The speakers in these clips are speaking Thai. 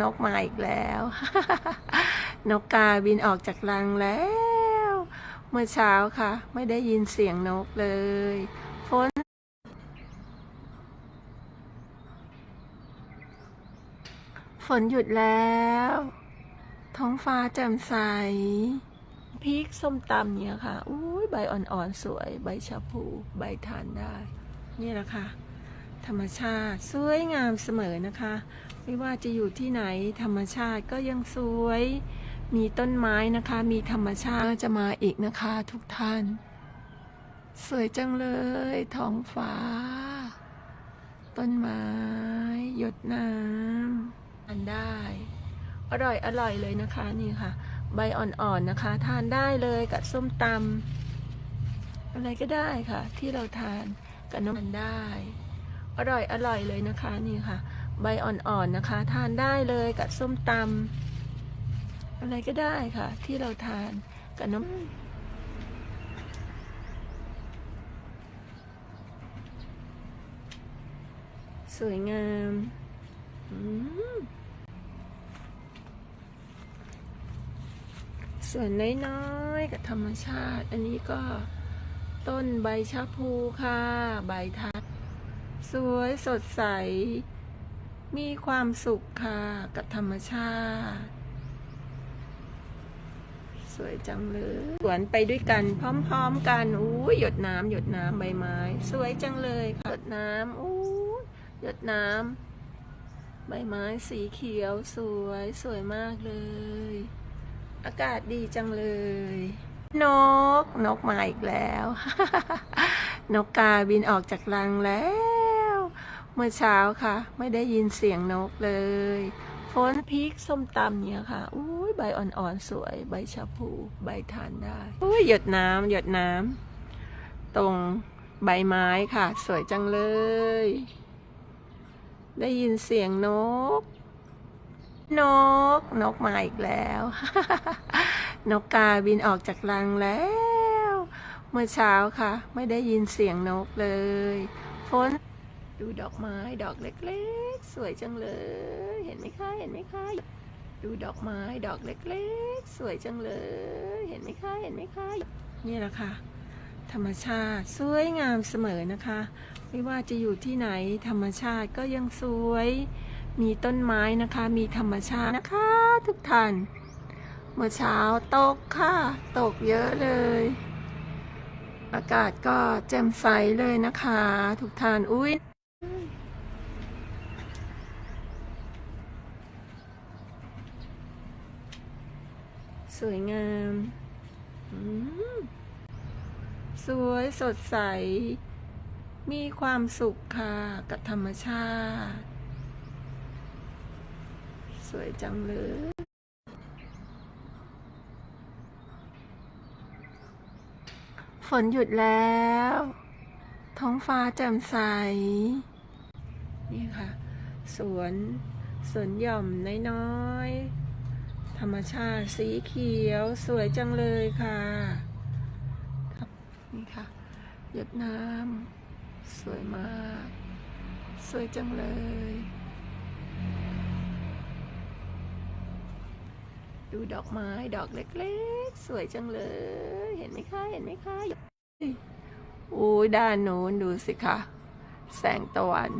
นกมาอีกแล้ว นกกาบินออกจากรังแล้ว เมื่อเช้าค่ะ ไม่ได้ยินเสียงนกเลยฝนฝนหยุดแล้ว ท้องฟ้าแจ่มใสพริกส้มตำเนี่ยค่ะ อุ้ยใบอ่อนๆสวย ใบชะพู ใบทานได้ นี่แหละค่ะ ธรรมชาติสวยงามเสมอนะคะ ไม่ว่าจะอยู่ที่ไหนธรรมชาติก็ยังสวย มีต้นไม้นะคะ มีธรรมชาติจะมาอีกนะคะทุกท่าน สวยจังเลยท้องฟ้า ต้นไม้ หยดน้ำทานได้ อร่อยอร่อยเลยนะคะนี่ค่ะ ใบอ่อนๆนะคะ ทานได้เลยกับส้มตำอะไรก็ได้ค่ะ ที่เราทานกับน้ำมันได้ อร่อยอร่อยเลยนะคะนี่ค่ะ ใบอ่อนๆนะคะ ทานได้เลยกับส้มตำอะไรก็ได้ค่ะ ที่เราทานกับน้ำสวยงามส่วนน้อยๆกับธรรมชาติ อันนี้ก็ต้นใบชะพูค่ะ ใบทัด สวยสดใส มีความสุขค่ะกับธรรมชาติ สวยจังเลยสวนไปด้วยกันพร้อมๆกันอู้ยหยดน้ำหยดน้ำใบไม้ สวยจังเลยค่ะหยดน้ำอู้ยหยดน้ำใบไม้สีเขียวสวยสวยมากเลย อากาศดีจังเลย นกนกมาอีกแล้วนกกาบินออกจากรังแล้ว เมื่อเช้าค่ะ ไม่ได้ยินเสียงนกเลยฝนพริกส้มตำเนี่ยค่ะอุ้ยใบอ่อนๆสวย ใบชะพูใบทานได้อุ้ยหยดน้ำหยดน้ำตรงใบไม้ค่ะ สวยจังเลย ได้ยินเสียงนก นก นกมาอีกแล้ว นกกาบินออกจากรังแล้ว เมื่อเช้าค่ะ ไม่ได้ยินเสียงนกเลยฝน ดูดอกไม้ดอกเล็กๆ สวยจังเลย เห็นไหมคะเห็นไหมคะดูดอกไม้ดอกเล็กๆ สวยจังเลย เห็นไหมคะเห็นไหมคะนี่แหละค่ะ ธรรมชาติสวยงามเสมอนะคะ ไม่ว่าจะอยู่ที่ไหนธรรมชาติก็ยังสวย มีต้นไม้นะคะ มีธรรมชาตินะคะ ทุกท่าน เมื่อเช้าตกค่ะ ตกเยอะเลย อากาศก็แจ่มใสเลยนะคะ ทุกท่านอุ้ย สวยงามอืมสวยสดใส มีความสุขค่ะกับธรรมชาติ สวยจังเลยฝนหยุดแล้ว ท้องฟ้าแจ่มใส นี่ค่ะ สวน สวนหย่อมน้อยๆ ธรรมชาติสีเขียวสวยจังเลยค่ะครับนี่ค่ะหยดน้ำสวยมาก สวยจังเลย ดูดอกไม้ดอกเล็กๆ สวยจังเลย เห็นไหมคะ เห็นไหมคะโอ้ยด้านโน้นดูสิคะแสงตะวัน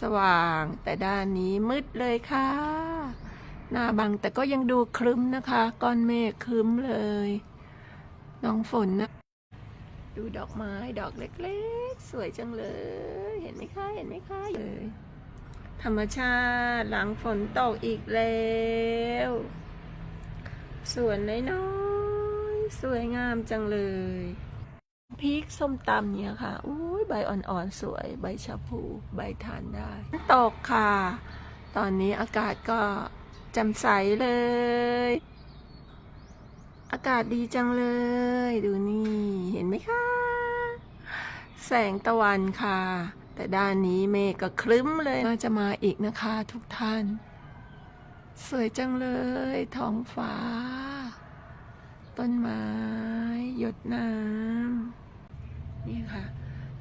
สว่างแต่ด้านนี้มืดเลยค่ะ หน้าบังแต่ก็ยังดูครึ้มนะคะ ก้อนเมฆครึ้มเลย น้องฝนนะ ดูดอกไม้ดอกเล็กๆ สวยจังเลย เห็นไหมคะ เห็นไหมคะเลยธรรมชาติหลังฝนตกอีกแล้วสวนน้อยๆสวยงามจังเลยพริกส้มตำเนี่ยค่ะอุ้ยใบอ่อนๆสวย ใบชะพู ใบทานได้ ตกค่ะ ตอนนี้อากาศก็ จ่มใสเลย อากาศดีจังเลย ดูนี่เห็นไหมคะ แสงตะวันค่ะ แต่ด้านนี้เมฆก็ครึ้มเลย น่าจะมาอีกนะคะทุกท่าน สวยจังเลย ท้องฟ้า ต้นไม้ หยดน้ำนี่ค่ะ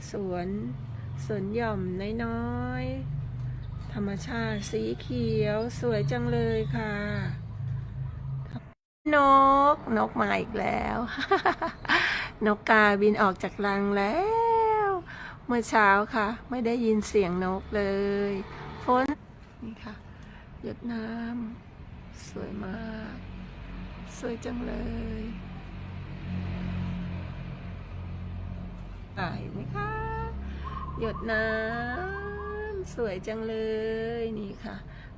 สวนสวนหย่อมน้อยๆ ธรรมชาติสีเขียวสวยจังเลยค่ะ นก นกมาอีกแล้ว นกกาบินออกจากรังแล้ว เมื่อเช้าค่ะ ไม่ได้ยินเสียงนกเลยฝนนี่ค่ะหยดน้ำสวยมาก สวยจังเลยอ่าเห็นไหมคะ หยดน้ำ สวยจังเลยนี่ค่ะ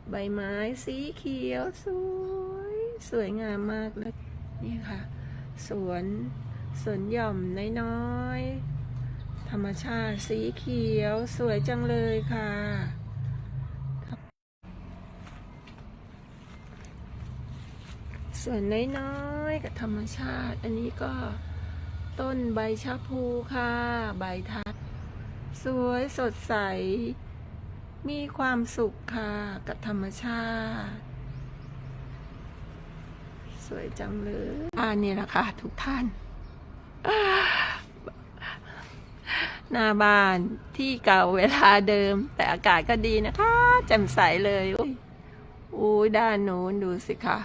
ใบไม้สีเขียวสวยสวยงามมากเลยนี่ค่ะ สวนสวนหย่อมน้อยๆธรรมชาติสีเขียวสวยจังเลยค่ะสวนน้อยๆกับธรรมชาติ อันนี้ก็ต้นใบชะพูค่ะ ใบทัดสวยสดใส มีความสุขค่ะกับธรรมชาติ สวยจังเลยอันนี้แหละค่ะทุกท่าน หน้าบ้านที่เก่าเวลาเดิม แต่อากาศก็ดีนะคะแจ่มใสเลยอุ้ยด้านนู้นดูสิคะ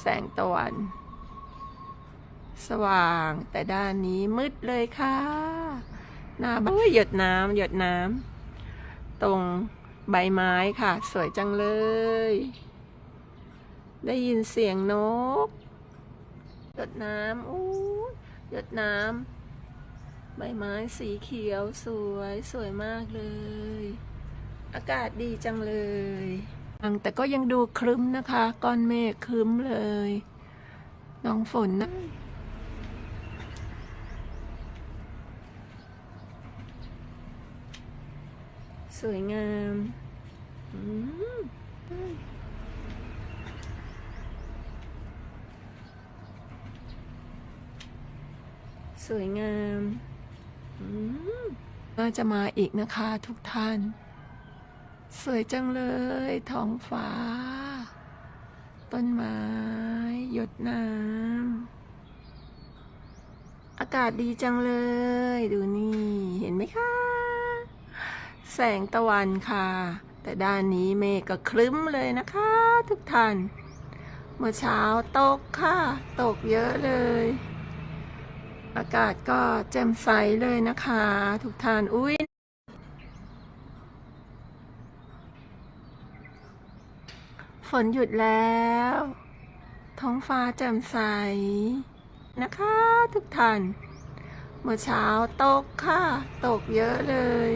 แสงตะวัน สว่างแต่ด้านนี้มืดเลยค่ะหน้าบ้านหยดน้ำหยดน้ำตรง ใบไม้ค่ะ สวยจังเลย ได้ยินเสียงนก หยดน้ำอู้หยดน้ำใบไม้สีเขียวสวยสวยมากเลย อากาศดีจังเลยแต่ก็ยังดูครึ้มนะคะ ก้อนเมฆครึ้มเลย น้องฝนนะ สวยงามอืมสวยงามอืมน่าจะมาอีกนะคะทุกท่าน สวยจังเลยท้องฟ้า ต้นไม้หยดน้ำ อากาศดีจังเลย ดูนี่ เห็นไหมคะ แสงตะวันค่ะ แต่ด้านนี้เมฆก็ครึ้มเลยนะคะ ทุกท่าน เมื่อเช้าตกค่ะ ตกเยอะเลย อากาศก็แจ่มใสเลยนะคะ ทุกท่านอุ้ยฝนหยุดแล้ว ท้องฟ้าแจ่มใสนะคะ ทุกท่าน เมื่อเช้าตกค่ะ ตกเยอะเลย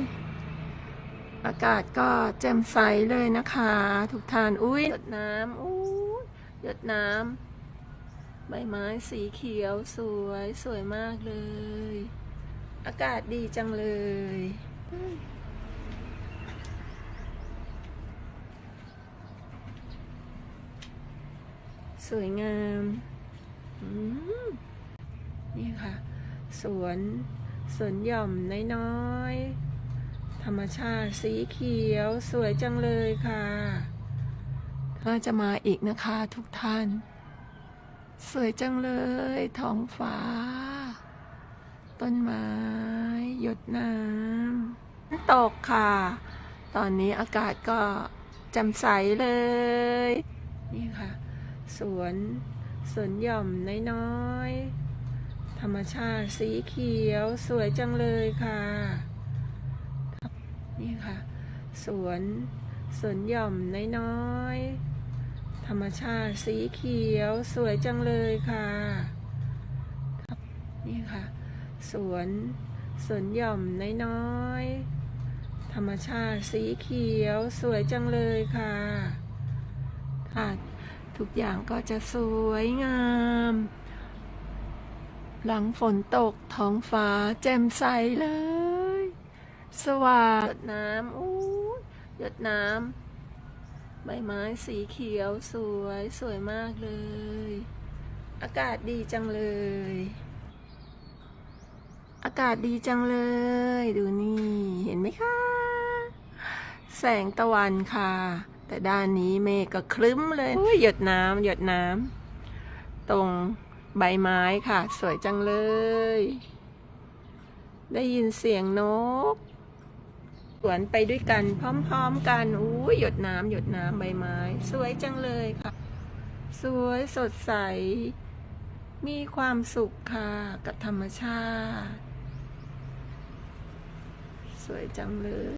อากาศก็แจ่มใสเลยนะคะ ทุกท่านอุ้ยหยดน้ำอู้หยดน้ำใบไม้สีเขียวสวยสวยมากเลย อากาศดีจังเลยสวยงามอืมนี่ค่ะ สวน สวนหย่อมน้อยๆ ธรรมชาติสีเขียวสวยจังเลยค่ะน่าจะมาอีกนะคะทุกท่าน สวยจังเลยท้องฟ้า ต้นไม้หยดน้ำตกค่ะ ตอนนี้อากาศก็แจ่มใสเลย นี่ค่ะ สวนสวนหย่อมน้อยๆธรรมชาติสีเขียวสวยจังเลยค่ะ นี่ค่ะ สวนสวนหย่อมน้อยๆธรรมชาติสีเขียวสวยจังเลยค่ะ นี่ค่ะ สวนสวนหย่อมน้อยๆธรรมชาติสีเขียวสวยจังเลยค่ะค่ะทุกอย่างก็จะสวยงาม หลังฝนตกท้องฟ้าแจ่มใสเลย สว่างหยดน้ำอู้หยดน้ำใบไม้สีเขียวสวยสวยมากเลย อากาศดีจังเลย อากาศดีจังเลย ดูนี่เห็นไหมคะ แสงตะวันค่ะ แต่ด้านนี้เมฆก็ครึ้มเลยอุ๊ยหยดน้ำหยดน้ำตรงใบไม้ค่ะ สวยจังเลย ได้ยินเสียงนก สวนไปด้วยกัน พร้อมๆกันอู้ยหยดน้ำหยดน้ำใบไม้ สวยจังเลยค่ะ สวยสดใส มีความสุขค่ะกับธรรมชาติ สวยจังเลย